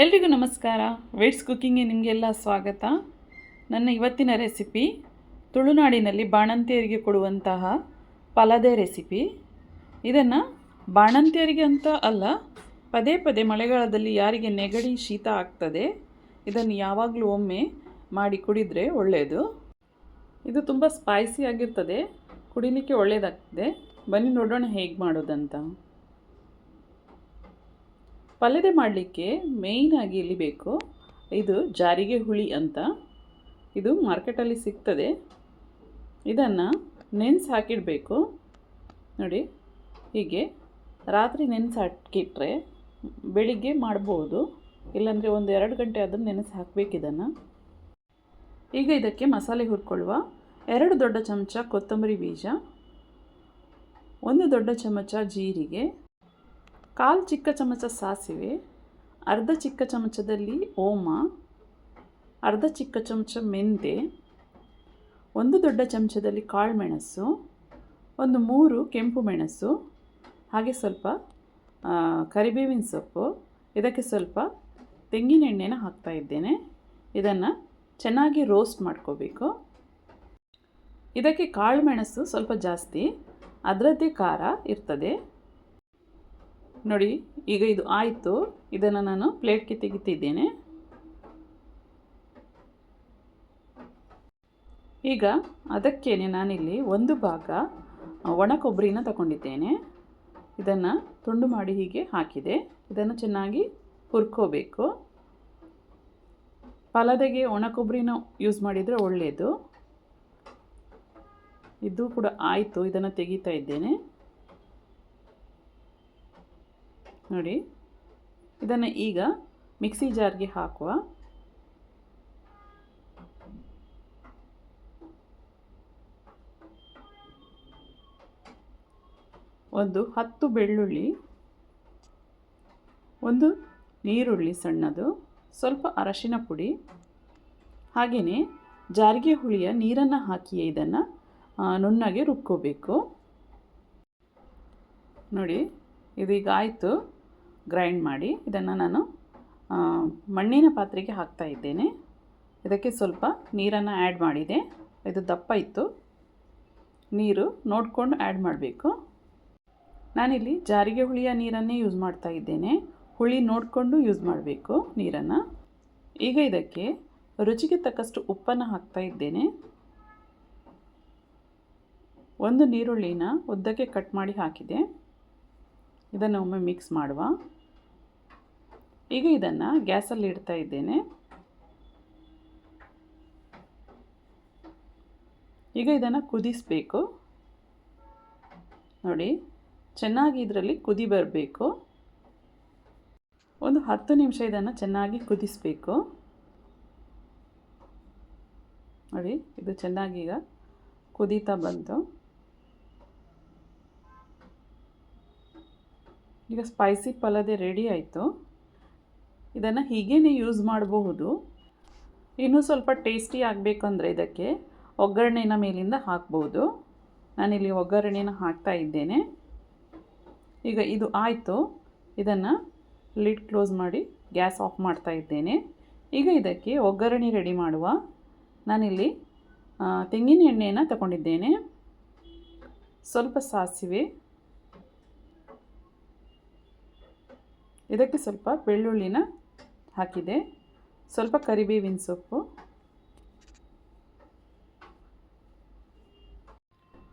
ಎಲ್ರಿಗೂ ನಮಸ್ಕಾರ. ವೇಟ್ಸ್ ಕುಕ್ಕಿಂಗ್ಗೆ ನಿಮಗೆಲ್ಲ ಸ್ವಾಗತ. ನನ್ನ ಇವತ್ತಿನ ರೆಸಿಪಿ ತುಳುನಾಡಿನಲ್ಲಿ ಬಾಣಂತಿಯರಿಗೆ ಕೊಡುವಂತಹ ಪಲದೆ ರೆಸಿಪಿ ಇದನ್ನು ಬಾಣಂತಿಯರಿಗೆ ಅಂತ ಅಲ್ಲ, ಪದೇ ಪದೇ ಮಳೆಗಾಲದಲ್ಲಿ ಯಾರಿಗೆ ನೆಗಡಿ ಶೀತ ಆಗ್ತದೆ, ಇದನ್ನು ಯಾವಾಗಲೂ ಒಮ್ಮೆ ಮಾಡಿ ಕುಡಿದರೆ ಒಳ್ಳೆಯದು. ಇದು ತುಂಬ ಸ್ಪೈಸಿ ಆಗಿರ್ತದೆ, ಕುಡಿಲಿಕ್ಕೆ ಒಳ್ಳೆಯದಾಗ್ತದೆ ಬನ್ನಿ ನೋಡೋಣ ಹೇಗೆ ಮಾಡೋದಂತ. ಪಲ್ಯದೆ ಮಾಡಲಿಕ್ಕೆ ಮೇಯ್ನಾಗಿ ಇಲ್ಲಿ ಬೇಕು? ಇದು ಜಾರಿಗೆ ಹುಳಿ ಅಂತ. ಇದು ಮಾರ್ಕೆಟಲ್ಲಿ ಸಿಗ್ತದೆ. ಇದನ್ನು ನೆನೆಸಿ ಹಾಕಿಡಬೇಕು. ನೋಡಿ, ಹೀಗೆ ರಾತ್ರಿ ನೆನೆಸಿ ಹಾಕಿಟ್ರೆ ಬೆಳಿಗ್ಗೆ ಮಾಡ್ಬೋದು. ಇಲ್ಲಾಂದರೆ ಒಂದು ಎರಡು ಗಂಟೆ ಅದನ್ನು ನೆನೆಸಿ ಹಾಕಬೇಕು ಇದನ್ನು. ಈಗ ಇದಕ್ಕೆ ಮಸಾಲೆ ಹುರ್ಕೊಳ್ಳುವ ಎರಡು ದೊಡ್ಡ ಚಮಚ ಕೊತ್ತಂಬರಿ ಬೀಜ, ಒಂದು ದೊಡ್ಡ ಚಮಚ ಜೀರಿಗೆ ಕಾಲು ಚಿಕ್ಕ ಚಮಚ ಸಾಸಿವೆ, ಅರ್ಧ ಚಿಕ್ಕ ಚಮಚದಲ್ಲಿ ಓಮ, ಅರ್ಧ ಚಿಕ್ಕ ಚಮಚ ಮೆಂತೆ, ಒಂದು ದೊಡ್ಡ ಚಮಚದಲ್ಲಿ ಕಾಳುಮೆಣಸು ಒಂದು ಮೂರು ಕೆಂಪು ಮೆಣಸು, ಹಾಗೆ ಸ್ವಲ್ಪ ಕರಿಬೇವಿನ ಸೊಪ್ಪು, ಇದಕ್ಕೆ ಸ್ವಲ್ಪ ತೆಂಗಿನ ಎಣ್ಣೆನ ಹಾಕ್ತಾ ಇದ್ದೇನೆ. ಇದನ್ನು ಚೆನ್ನಾಗಿ ರೋಸ್ಟ್ ಮಾಡ್ಕೋಬೇಕು. ಇದಕ್ಕೆ ಕಾಳು ಮೆಣಸು ಸ್ವಲ್ಪ ಜಾಸ್ತಿ, ಅದರದ್ದೇ ಖಾರ ಇರ್ತದೆ. ನೋಡಿ, ಈಗ ಇದು ಆಯಿತು. ಇದನ್ನು ನಾನು ಪ್ಲೇಟ್ಗೆ ತೆಗಿತಿದ್ದೇನೆ. ಈಗ ಅದಕ್ಕೇನೆ ನಾನಿಲ್ಲಿ ಒಂದು ಭಾಗ ಒಣ ಕೊಬ್ಬರಿನ ತಗೊಂಡಿದ್ದೇನೆ. ಇದನ್ನು ತುಂಡು ಮಾಡಿ ಹೀಗೆ ಹಾಕಿದೆ. ಇದನ್ನು ಚೆನ್ನಾಗಿ ಹುರ್ಕೋಬೇಕು. ಪಲದೆಗೆ ಒಣ ಕೊಬ್ಬರಿನ ಯೂಸ್ ಮಾಡಿದರೆ ಒಳ್ಳೆಯದು ಇದು ಕೂಡ ಆಯಿತು. ಇದನ್ನು ತೆಗಿತಾ ಇದ್ದೇನೆ. ನೋಡಿ. ಇದನ್ನು ಈಗ ಮಿಕ್ಸಿ ಜಾರ್ಗೆ ಹಾಕುವ. ಒಂದು ಹತ್ತು ಬೆಳ್ಳುಳ್ಳಿ, ಒಂದು ನೀರುಳ್ಳಿ ಸಣ್ಣದು, ಸ್ವಲ್ಪ ಅರಶಿನ ಪುಡಿ. ಹಾಗೆಯೇ ಜಾರಿಗೆ ಹುಳಿಯ ನೀರನ್ನು ಹಾಕಿ ಇದನ್ನು ನುಣ್ಣಗೆ ರುಬ್ಕೋಬೇಕು. ನೋಡಿ, ಇದೀಗ ಆಯಿತು. ಗ್ರೈಂಡ್ ಮಾಡಿ ಇದನ್ನು ನಾನು ಮಣ್ಣಿನ ಪಾತ್ರೆಗೆ ಹಾಕ್ತಾ ಇದ್ದೇನೆ. ಇದಕ್ಕೆ ಸ್ವಲ್ಪ ನೀರನ್ನು ಆ್ಯಡ್ ಮಾಡಿದೆ. ಇದು ದಪ್ಪ ಇತ್ತು. ನೀರು ನೋಡಿಕೊಂಡು ಆ್ಯಡ್ ಮಾಡಬೇಕು. ನಾನಿಲ್ಲಿ ಜಾರಿಗೆ ಹುಳಿಯ ನೀರನ್ನೇ ಯೂಸ್ ಮಾಡ್ತಾ ಇದ್ದೇನೆ. ಹುಳಿ ನೋಡಿಕೊಂಡು ಯೂಸ್ ಮಾಡಬೇಕು ನೀರನ್ನು. ಈಗ ಇದಕ್ಕೆ ರುಚಿಗೆ ತಕ್ಕಷ್ಟು ಉಪ್ಪನ್ನು ಹಾಕ್ತಾ ಇದ್ದೇನೆ. ಒಂದು ನೀರುಳ್ಳಿನ ಉದ್ದಕ್ಕೆ ಕಟ್ ಮಾಡಿ ಹಾಕಿದೆ. ಇದನ್ನು ಒಮ್ಮೆ ಮಿಕ್ಸ್ ಮಾಡುವ. ಈಗ ಇದನ್ನು ಗ್ಯಾಸಲ್ಲಿ ಇಡ್ತಾ ಇದ್ದೇನೆ. ಈಗ ಇದನ್ನು ಕುದಿಸಬೇಕು. ನೋಡಿ, ಚೆನ್ನಾಗಿ ಇದರಲ್ಲಿ ಕುದಿ ಬರಬೇಕು. ಒಂದು ಹತ್ತು ನಿಮಿಷ ಇದನ್ನು ಚೆನ್ನಾಗಿ ಕುದಿಸಬೇಕು. ನೋಡಿ, ಇದು ಚೆನ್ನಾಗಿ ಈಗ ಕುದೀತಾ ಬಂತು. ಈಗ ಸ್ಪೈಸಿ ಪಲದೆ ರೆಡಿ ಆಯಿತು. ಇದನ್ನು ಹೀಗೇ ಯೂಸ್ ಮಾಡಬಹುದು. ಇನ್ನೂ ಸ್ವಲ್ಪ ಟೇಸ್ಟಿ ಆಗಬೇಕಂದ್ರೆ ಇದಕ್ಕೆ ಒಗ್ಗರಣೆನ ಮೇಲಿಂದ ಹಾಕ್ಬೋದು ನಾನಿಲ್ಲಿ ಒಗ್ಗರಣೆನ ಹಾಕ್ತಾ ಇದ್ದೇನೆ. ಈಗ ಇದು ಆಯಿತು. ಇದನ್ನು ಲಿಡ್ ಕ್ಲೋಸ್ ಮಾಡಿ ಗ್ಯಾಸ್ ಆಫ್ ಮಾಡ್ತಾ ಇದ್ದೇನೆ. ಈಗ ಇದಕ್ಕೆ ಒಗ್ಗರಣೆ ರೆಡಿ ಮಾಡುವ. ನಾನಿಲ್ಲಿ ತೆಂಗಿನ ಎಣ್ಣೆಯನ್ನು ತಗೊಂಡಿದ್ದೇನೆ. ಸ್ವಲ್ಪ ಸಾಸಿವೆ. ಇದಕ್ಕೆ ಸ್ವಲ್ಪ ಬೆಳ್ಳುಳ್ಳಿನ ಹಾಕಿದೆ. ಸ್ವಲ್ಪ ಕರಿಬೇವಿನ ಸೊಪ್ಪು.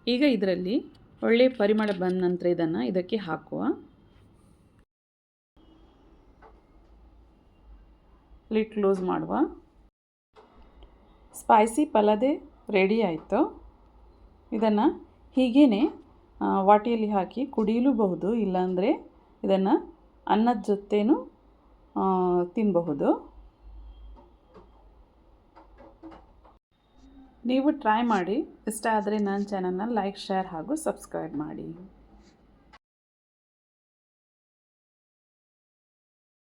ಈಗ ಇದರಲ್ಲಿ ಒಳ್ಳೆಯ ಪರಿಮಳ ಬಂದ ನಂತರ ಇದನ್ನು ಇದಕ್ಕೆ ಹಾಕುವ. ಲಿಟ್ ಕ್ಲೋಸ್ ಮಾಡುವ. ಸ್ಪೈಸಿ ಪಲದೆ ರೆಡಿ ಆಯಿತು. ಇದನ್ನು ಹೀಗೇ ವಾಟಿಯಲ್ಲಿ ಹಾಕಿ ಕುಡಿಯಲೂಬಹುದು, ಇಲ್ಲಾಂದರೆ ಇದನ್ನು ಅನ್ನದ ಜೊತೆನೂ ತಿನ್ನಬಹುದು ನೀವು ಟ್ರೈ ಮಾಡಿ. ಇಷ್ಟ ಆದರೆ ನನ್ನ ಚಾನಲ್ನ ಲೈಕ್ ಶೇರ್ ಹಾಗೂ ಸಬ್ಸ್ಕ್ರೈಬ್ ಮಾಡಿ.